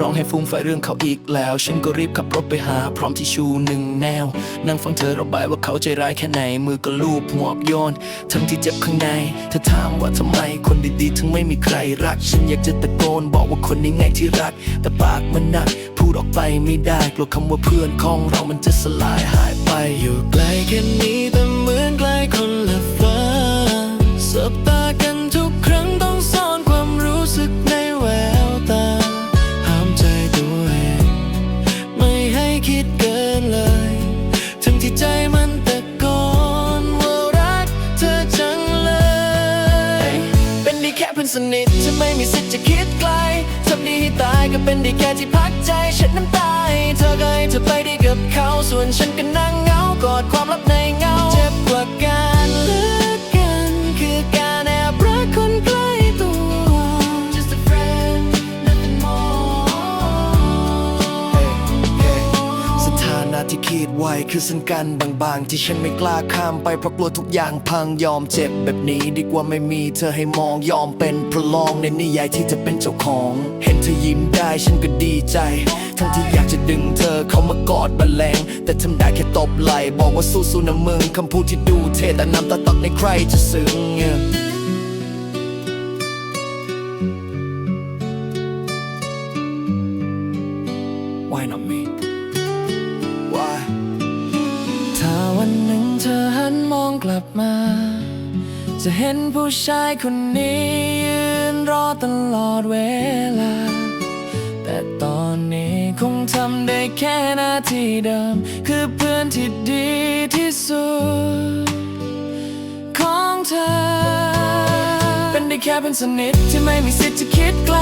ร้องให้ฟุ้งไฟเรื่องเขาอีกแล้ว ฉันก็รีบขับรถไปหา พร้อมที่ชูหนึ่งแนว นั่งฟังเธอระบายว่าเขาใจร้ายแค่ไหน มือก็ลูบหัวบโยน ทั้งที่เจ็บข้างใน เธอถามว่าทำไมคนดีๆ ถึงไม่มีใครรัก ฉันอยากจะตะโกนบอกว่าคนนี้ไงที่รัก แต่ปากมันหนัก พูดออกไปไม่ได้ กลัวคำว่าเพื่อนของเรามันจะสลายหายไปอยู่ไกลแค่นี้แต่ อนสนิทจะไม่มีสิทธิ์จะคิดไกลทำดีให้ตายก็เป็นดีแค่ที่พักใจฉันน้ำตายเธอก็ให้เธอไปได้กับเขาส่วนฉันก็นั่งเหงากอดความลับในเงา ไว้คือเส้นกันบางๆ ที่ฉันไม่กล้าข้ามไปเพราะกลัวทุกอย่างพังยอมเจ็บแบบนี้ดีกว่าไม่มีเธอให้มองยอมเป็นประลองในนิยายที่จะเป็นเจ้าของ เห็นเธอยิ้มได้ฉันก็ดีใจ ทั้งที่อยากจะดึงเธอเข้ามากอดบันแลงแต่ทำได้แค่ตบไหลบอกว่าสู้ๆนะมึงคำพูดที่ดูเท่แต่น้ำตาตกในใครจะซึ้ง ลับมา จะเห็นผู้ชายคนนี้ยืนรอตลอดเวลา แต่ตอนนี้คงทำได้แค่หน้าที่เดิม คือเพื่อนที่ดีที่สุด ของเธอ เป็นได้แค่เป็นสนิทที่ไม่มีสิทธิ์จะคิดไกล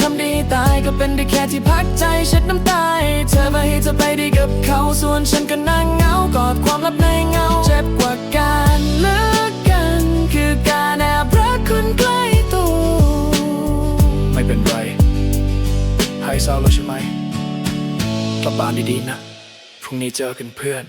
ทำดีตายก็เป็นได้แค่ที่พักใจเช็ดน้ำตาเธอมาให้เธอไปดีกับเขาส่วนฉันก็นั่งเหงากอดความลับในเงา เจ็บกว่ากา ไปเศร้าแล้วใช่ไหมกลับบ้านดีๆนะ พรุ่งนี้เจอกันเพื่อน